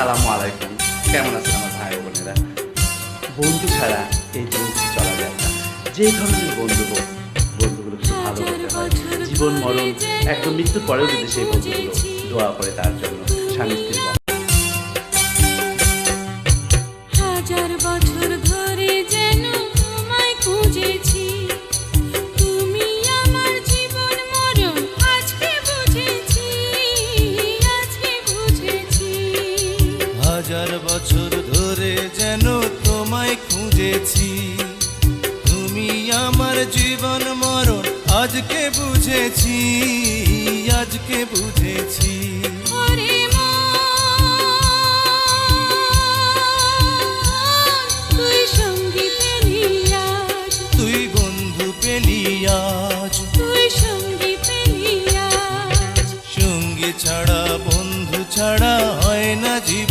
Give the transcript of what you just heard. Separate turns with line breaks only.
আসসালামু আলাইকুম। কেমন আছেন আমার ভাই বোনেরা? বন্ধু ছাড়া এই জীবনটি চলা যায় না। যে ধরনের বন্ধু হোক, বন্ধুগুলো খুব ভালো হতে হয় জীবন, মরণ, একদম মৃত্যুর পরেও যদি সেই বন্ধুগুলো দোয়া করে তার জন্য স্বামী স্ত্রীর
বছর ধরে
হাজার বছর ধরে যেন তোমায় খুঁজেছি। তুমি আমার জীবন মরণ আজকে বুঝেছি আজকে বুঝেছি।
তুই
বন্ধু পেলি আজ।
তুই সঙ্গী পেলি আজ।
সঙ্গী ছাড়া বন্ধু ছাড়া হয় না জীবন।